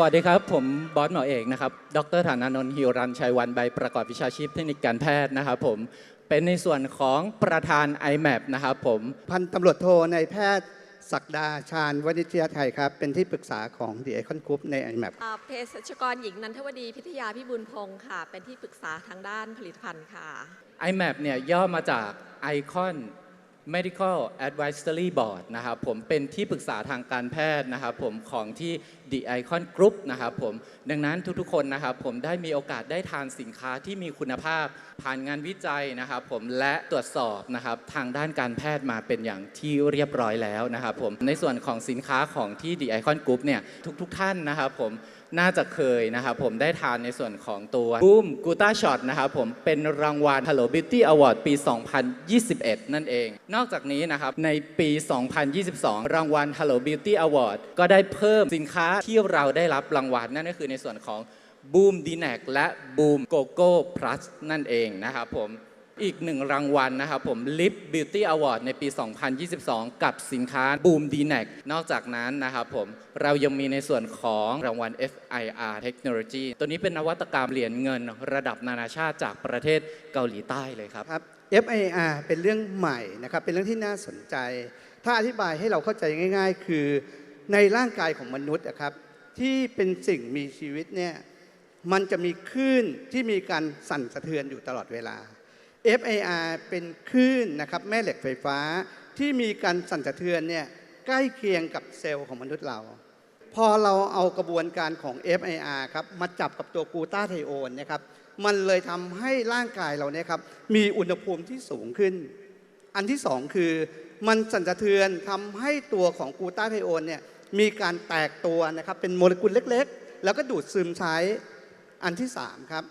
วัสดีครับ ผมบอสหมอเอกนะครับ ดรฐานานนท์ฮิวรันชัยวันใบประกอบวิชาชีพเทคนิคการแพทย์นะครับผม เป็นในส่วนของประธาน IMAP นะครับผม พันตำรวจโทในายแพทย์ศักดาชาญวณิชยไทยครับ เป็นที่ปรึกษาของ The Icon Group ใน IMAP อ่าเภสัชกรหญิงนันทวดีพิทยาพิบูลพงศ์ค่ะ เป็นที่ปรึกษาทางด้านผลิตภัณฑ์ค่ะ IMAP เนี่ยย่อมาจาก Icon Medical Advisory Board นะครับผมเป็นที่ปรึกษาทางการแพทย์นะครับผมของที่ The Icon Group นะครับผมดังนั้นทุกๆคนนะครับผมได้มีโอกาสได้ทานสินค้าที่มีคุณภาพ ผ่านงานวิจัยนะครับผมและตรวจสอบนะครับทางด้านการแพทย์มาเป็นอย่างที่เรียบร้อยแล้วนะครับผมในส่วนของสินค้าของที่ The Icon Group เนี่ยทุกๆ ท่านนะครับผมน่าจะเคยนะครับผมได้ทานในส่วนของตัวบูมกูต้าช็อตนะครับผมเป็นรางวัล Hello Beauty Award ปี 2021 นั่นเองนอกจากนี้นะครับในปี 2022 รางวัล Hello Beauty Award ก็ได้เพิ่มสินค้าที่เราได้รับรางวัลนั่นก็คือในส่วนของบูมดีแนกและบูมโกโก้พลัสนั่นเองนะครับผมอีกหนึ่งรางวัลนะครับผม Lip Beauty Award ในปี 2022 กับสินค้า Boom d n a c นอกจากนั้นนะครับผมเรายังมีในส่วนของรางวัล FIR Technology ตัวนี้เป็นนวัตกรรมเหรียญเงินระดับนานาชาติจากประเทศเกาหลีใต้เลยครับครับ FIR เป็นเรื่องใหม่นะครับเป็นเรื่องที่น่าสนใจ ถ้าอธิบายให้เราเข้าใจง่าย ๆ คือในร่างกายของมนุษย์นะครับที่เป็นสิ่งมีชีวิตเนี่ยมันจะมีคลื่นที่มีการสั่นสะเทือนอยู่ตลอดเวลา FIR เป็นคลื่นนะครับแม่เหล็กไฟฟ้าที่มีการสั่นสะเทือนเนี่ยใกล้เคียงกับเซลล์ของมนุษย์เรา พอเราเอากระบวนการของ FIR ครับมาจับกับตัวกูตาไทโอนนะครับ มันเลยทำให้ร่างกายเราเนี่ยครับมีอุณหภูมิที่สูงขึ้น อันที่สองคือมันสั่นสะเทือนทำให้ตัวของกูต้าไทโอนเนี่ยมีการแตกตัวนะครับเป็นโมเลกุลเล็กๆ แล้วก็ดูดซึมใช้อันที่สามครับ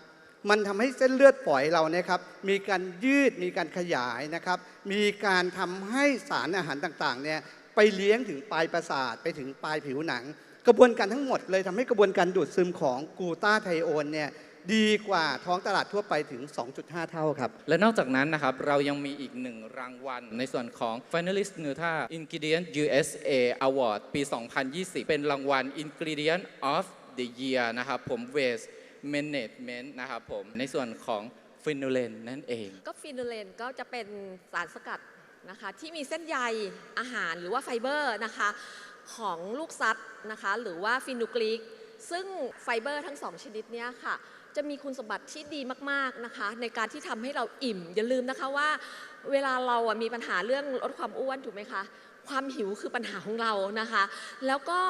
มันทำให้เส้นเลือดฝอยเราเนี่ยครับมีการยืดมีการขยายนะครับมีการทำให้สารอาหารต่างๆเนี่ยไปเลี้ยงถึงปลายประสาทไปถึงปลายผิวหนัง กระบวนการทั้งหมดเลยทำให้กระบวนการดูดซึมของกูต้าไทโอนเนี่ย ดีกว่าท้องตลาดทั่วไปถึง 2.5 เท่าครับ และนอกจากนั้นนะครับ เรายังมีอีกหนึ่งรางวัล ในส่วนของ Finalist Nuta Ingredient USA Award ปี 2020 เป็นรางวัล Ingredient of the Year นะครับผม Waste Management นะครับผม ในส่วนของฟินูเลนนั่นเอง ก็ฟินูเลนก็จะเป็นสารสกัดนะคะที่มีเส้นใยอาหารหรือว่าไฟเบอร์นะคะของลูกซัดนะคะหรือว่าฟินูกลีกซึ่งไฟเบอร์ทั้งสองชนิดเนี้ยค่ะ จะมีคุณสมบัติที่ดีมากๆนะคะ ในการที่ทำให้เราอิ่ม อย่าลืมนะคะว่า เวลาเราอะมีปัญหาเรื่องลดความอ้วนถูกไหมคะความหิวคือปัญหาของเรานะคะ แล้วก็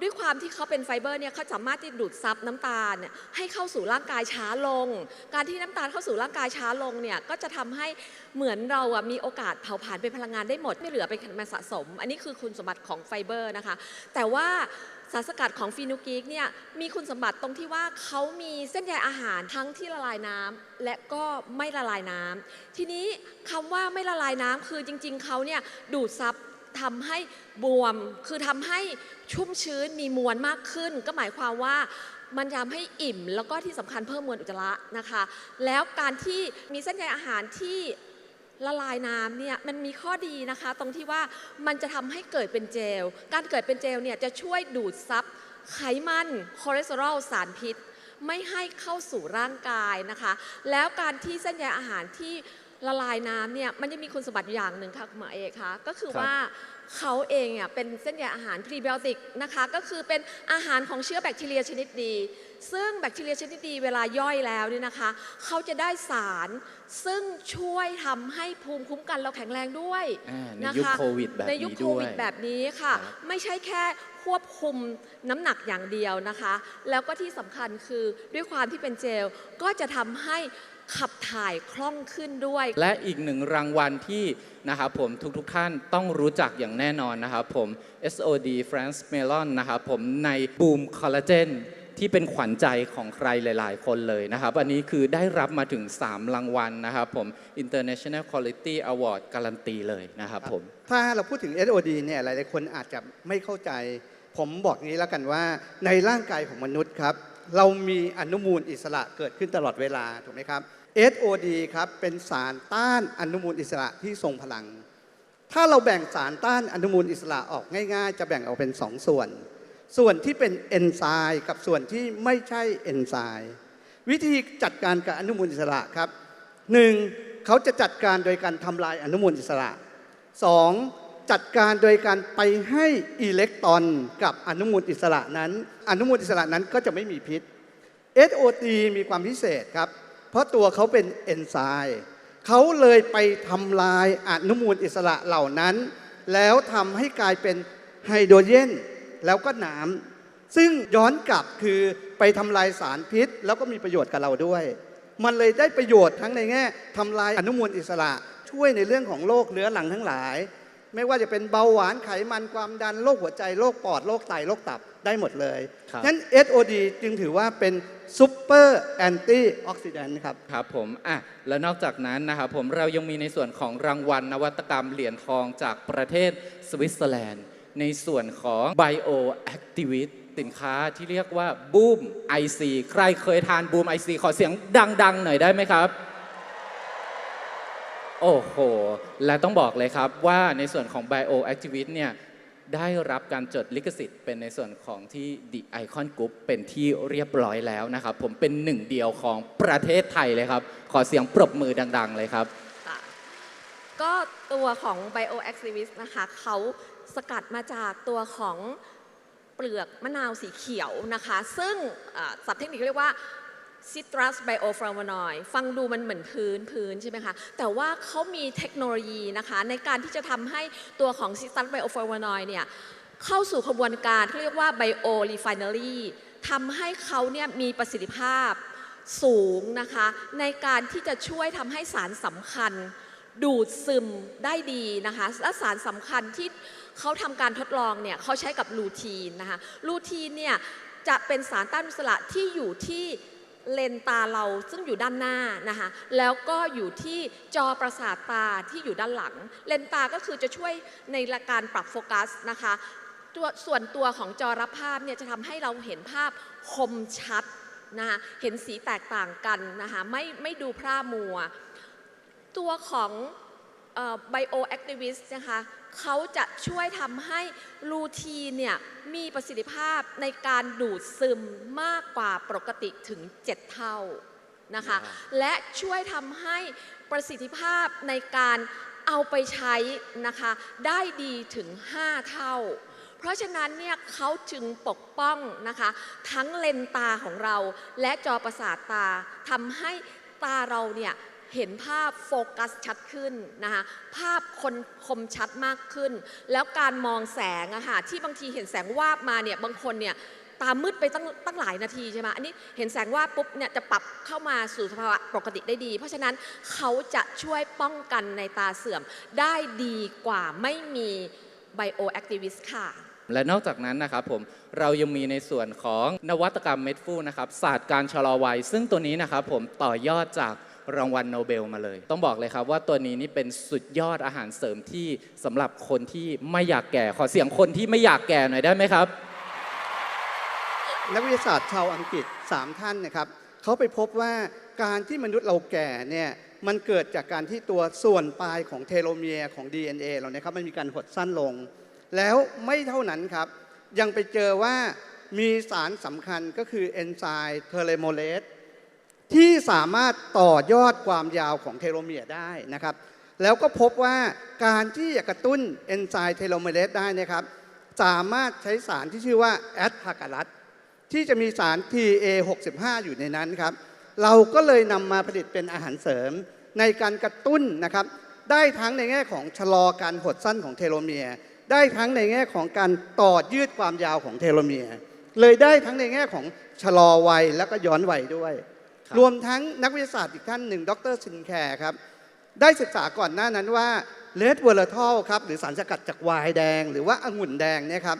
ด้วยความที่เขาเป็นไฟเบอร์เนี่ยเขาสามารถที่ดูดซับน้ำตาลเนี่ยให้เข้าสู่ร่างกายช้าลง การที่น้ำตาลเข้าสู่ร่างกายช้าลงเนี่ยก็จะทำให้เหมือนเราอะมีโอกาสเผาผลาญเป็นพลังงานได้หมด ไม่เหลือเป็นไขมันสะสม อันนี้คือคุณสมบัติของไฟเบอร์นะคะ แต่ว่า สารสกัดของฟีนูกิกเนี่ยมีคุณสมบัติตรงที่ว่าเขามีเส้นใยอาหารทั้งที่ละลายน้ำและก็ไม่ละลายน้ำทีนี้คำว่าไม่ละลายน้ำคือจริง ๆเขาเนี่ยดูดซับทำให้บวม คือทำให้ชุ่มชื้นมีมวลมากขึ้น ก็หมายความว่ามันทำให้อิ่ม แล้วก็ที่สำคัญเพิ่มมวลอุจจาระนะคะ แล้วการที่มีเส้นใยอาหารที่ ละลายน้ำเนี่ยมันมีข้อดีนะคะ ตรงที่ว่ามันจะทำให้เกิดเป็นเจล การเกิดเป็นเจลเนี่ยจะช่วยดูดซับไขมันคอเลสเตอรอลสารพิษ ไม่ให้เข้าสู่ร่างกายนะคะ แล้วการที่เส้นใยอาหารที่ละลายน้ำเนี่ยมันจะมีคุณสมบัติอยู่อย่างหนึ่งค่ะคุณหมอเอกคะก็คือครับว่าเขาเองอะเป็นเส้นใยอาหารพรีไบโอติกนะคะ ก็คือเป็นอาหารของเชื้อแบคทีเรียชนิดดี ซึ่งแบคทีเรียชนิดดีเวลาย่อยแล้วเนี่ยนะคะ เขาจะได้สารซึ่งช่วยทำให้ภูมิคุ้มกันเราแข็งแรงด้วยอ่าในนะยุคคะโควิดแบบในนี้ยุคโคด้ววิยดแบบนี้ค่ะครับไม่ใช่แค่ควบคุมน้ำหนักอย่างเดียวนะคะ แล้วก็ที่สำคัญคือด้วยความที่เป็นเจลก็จะทำให้ขับถ่ายคล่องขึ้นด้วย และอีกหนึ่งรางวัลที่นะครับผมทุกๆท่านต้องรู้จักอย่างแน่นอนนะครับผม SOD France Melon นะครับผมใน Boom Collagen ที่เป็นขวัญใจของใครหลาย ๆ คนเลยนะครับ อันนี้คือได้รับมาถึง 3 รางวัลนะครับผม International Quality Award การันตีเลยนะครับผม ถ้าเราพูดถึง SOD เนี่ยหลาย ๆ คนอาจจะไม่เข้าใจ ผมบอกงี้แล้วกันว่าในร่างกายของมนุษย์ครับ เรามีอนุมูลอิสระเกิดขึ้นตลอดเวลาถูกไหมครับ SOD ครับเป็นสารต้านอนุมูลอิสระที่ทรงพลัง ถ้าเราแบ่งสารต้านอนุมูลอิสระออกง่าย ๆ จะแบ่งออกเป็น 2 ส่วน ส่วนที่เป็นเอนไซม์กับส่วนที่ไม่ใช่เอนไซม์วิธีจัดการกับอนุมูลอิสระครับหนึ่งเขาจะจัดการโดยการทำลายอนุมูลอิสระสองจัดการโดยการไปให้อิเล็กตรอนกับอนุมูลอิสระนั้น อนุมูลอิสระนั้นก็จะไม่มีพิษ SOT มีความพิเศษครับ เพราะตัวเขาเป็นเอนไซม์เขาเลยไปทำลายอนุมูลอิสระเหล่านั้น แล้วทำให้กลายเป็นไฮโดรเจน แล้วก็น้ำซึ่งย้อนกลับคือไปทำลายสารพิษ แล้วก็มีประโยชน์กับเราด้วย มันเลยได้ประโยชน์ทั้งในแง่ทำลายอนุมูลอิสระ ช่วยในเรื่องของโรคเรื้อรังทั้งหลาย ไม่ว่าจะเป็นเบาหวานไขมันความดันโรคหัวใจโรคปอดโรคไตโรคตับได้หมดเลยครับนั้น SOD จึงถือว่าเป็นซูเปอร์แอนตี้ออกซิแดนต์ครับ ครับผม อะ แล้วนอกจากนั้นนะครับผมเรายังมีในส่วนของรางวัลนวัตกรรมเหรียญทองจากประเทศสวิตเซอร์แลนด์ ในส่วนของ Bio Activist สินค้าที่เรียกว่าบูม IC ใครเคยทานบูม IC ขอเสียงดัง ๆ หน่อยได้ไหมครับ โอ้โห และต้องบอกเลยครับว่าในส่วนของ Bio Activist เนี่ยได้รับการจดลิขสิทธิ์เป็นในส่วนของที่ The Icon Group เป็นที่เรียบร้อยแล้วนะครับ ผมเป็นหนึ่งเดียวของประเทศไทยเลยครับ ขอเสียงปรบมือดัง ๆ เลยครับ ก็ตัวของ bioactivist นะคะเขา สกัดมาจากตัวของเปลือกมะนาวสีเขียวนะคะ ซึ่งอ่าศัพท์เทคนิคเรียกว่า citrus bioflavonoid ฟังดูมันเหมือนพื้นพื้นใช่ไหมคะ แต่ว่าเขามีเทคโนโลยีนะคะ ในการที่จะทำให้ตัวของ citrus bioflavonoid เนี่ยเข้าสู่ขบวนการที่เรียกว่า bio refinery ทำให้เขาเนี่ยมีประสิทธิภาพสูงนะคะ ในการที่จะช่วยทำให้สารสำคัญ ดูดซึมได้ดีนะคะและสารสำคัญที่ เขาทำการทดลองเนี่ยเขาใช้กับลูทีนนะคะลูทีนเนี่ยจะเป็นสารต้านอิสระที่อยู่ที่เลนตาเราซึ่งอยู่ด้านหน้านะคะแล้วก็อยู่ที่จอประสาทตาที่อยู่ด้านหลัง เลนตาก็คือจะช่วยในการปรับโฟกัสนะคะตัวส่วนตัวของจอรับภาพเนี่ยจะทำให้เราเห็นภาพคมชัดนะคะเห็นสีแตกต่างกันนะคะไม่ไม่ดูพร่ามัว ตัวของไบโอแอคทิวิสต์นะคะ เขาจะช่วยทำให้ลูทีนเนี่ยมีประสิทธิภาพในการดูดซึมมากกว่าปกติถึง 7 เท่านะคะว้าวและช่วยทำให้ประสิทธิภาพในการเอาไปใช้นะคะได้ดีถึง 5 เท่า เพราะฉะนั้นเนี่ยเขาจึงปกป้องนะคะทั้งเลนตาของเราและจอประสาทตาทำให้ตาเราเนี่ย เห็นภาพโฟกัสชัดขึ้นนะคะภาพคนคมชัดมากขึ้น แล้วการมองแสงอะค่ะที่บางทีเห็นแสงวาบมาเนี่ยบางคนเนี่ยตามืดไปตั้งตั้งหลายนาทีใช่ไหมอันนี้เห็นแสงวาบปุ๊บเนี่ยจะปรับเข้ามาสู่สภาวะปกติได้ดี เพราะฉะนั้นเขาจะช่วยป้องกันในตาเสื่อมได้ดีกว่าไม่มีไบโอแอคทิวิสค่ะ และนอกจากนั้นนะครับผมเรายังมีในส่วนของนวัตกรรมเม็ดฟูนะครับศาสตร์การชะลอวัย ซึ่งตัวนี้นะครับผมต่อยอดจาก รางวัลโนเบลมาเลย ต้องบอกเลยครับว่าตัวนี้นี่เป็นสุดยอดอาหารเสริมที่สำหรับคนที่ไม่อยากแก่ ขอเสียงคนที่ไม่อยากแก่หน่อยได้ไหมครับ นักวิทยาศาสตร์ชาวอังกฤษ 3 ท่านนะครับเขาไปพบว่าการที่มนุษย์เราแก่เนี่ยมันเกิดจากการที่ตัวส่วนปลายของเทโลเมียร์ของ DNA เราเนี่ยครับมันมีการหดสั้นลง แล้วไม่เท่านั้นครับ ยังไปเจอว่ามีสารสำคัญก็คือเอนไซม์เทเลโมเลส ที่สามารถต่อยอดความยาวของเทโลเมียร์ได้นะครับ แล้วก็พบว่าการที่จะกระตุ้นเอนไซม์เทโลเมเลสได้นะครับ สามารถใช้สารที่ชื่อว่าแอดพาการัสที่จะมีสาร TA65 อยู่ในนั้นครับ เราก็เลยนำมาผลิตเป็นอาหารเสริมในการกระตุ้นนะครับ ได้ทั้งในแง่ของชะลอการหดสั้นของเทโลเมียร์ได้ทั้งในแง่ของการต่อยืดความยาวของเทโลเมียร์เลยได้ทั้งในแง่ของชะลอวัยแล้วก็ย้อนวัยด้วย รับรวมทั้งนักวิทยาศาสตร์อีกท่านหนึ่ง ดรซินแคร์ครับ ได้ศึกษาก่อนหน้านั้นว่าเลดเวอร์ทอลครับ หรือสารสกัดจากไวน์แดง หรือว่าองุ่นแดงเนี่ยครับ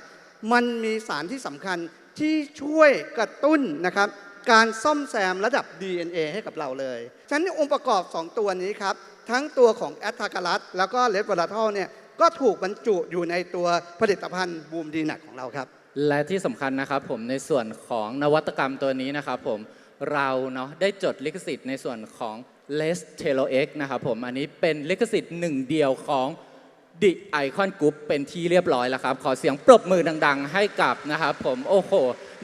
มันมีสารที่สำคัญที่ช่วยกระตุ้นนะครับ การซ่อมแซมระดับ DNA ให้กับเราเลย ฉะนั้นองค์ประกอบ 2 ตัวนี้ครับ ทั้งตัวของแอตทากาลัสแล้วก็เลดเวอร์ทอลเนี่ยก็ถูกบรรจุอยู่ในตัวผลิตภัณฑ์บูมดีนักของเราครับ และที่สำคัญนะครับผมในส่วนของนวัตกรรมตัวนี้นะครับผม เราเนาะได้จดลิขสิทธิ์ในส่วนของ Les t e l o X นะครับผมอันนี้เป็นลิขสิทธิ์หนึ่งเดียวของ The Icon Group เป็นที่เรียบร้อยแล้วครับ ขอเสียงปรบมือดัง ๆ ให้กับนะครับผมโอ้โห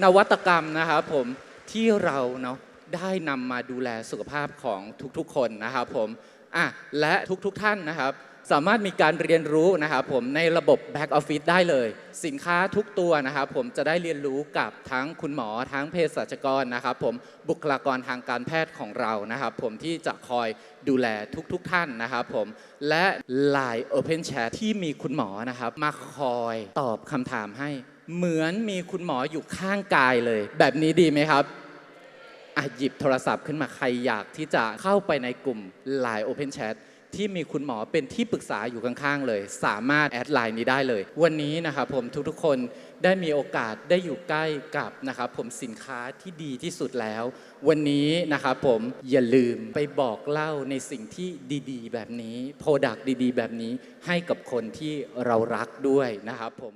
นวัตกรรมนะครับผมที่เราเนาะได้นำมาดูแลสุขภาพของทุกๆคนนะครับผมอะและทุกๆท่านนะครับ สามารถมีการเรียนรู้นะครับผมในระบบ Back Office ได้เลย สินค้าทุกตัวนะครับผมจะได้เรียนรู้กับทั้งคุณหมอทั้งเภสัชกรนะครับผมบุคลากรทางการแพทย์ของเรานะครับผมที่จะคอยดูแลทุกๆทท่านนะครับผมและ Line Open Chat ที่มีคุณหมอนะครับมาคอยตอบคำถามให้ เหมือนมีคุณหมออยู่ข้างกายเลย แบบนี้ดีไหมครับอะหยิบโทรศัพท์ขึ้นมาใครอยากที่จะเข้าไปในกลุ่ม Line Open Chat ที่มีคุณหมอเป็นที่ปรึกษาอยู่ข้างๆเลย สามารถแอดไลน์นี้ได้เลย วันนี้นะครับผมทุกๆคนได้มีโอกาสได้อยู่ใกล้กับนะครับผมสินค้าที่ดีที่สุดแล้ว วันนี้นะครับผมอย่าลืมไปบอกเล่าในสิ่งที่ดีๆ แบบนี้โปรดักต์ดีๆ แบบนี้ให้กับคนที่เรารักด้วยนะครับผม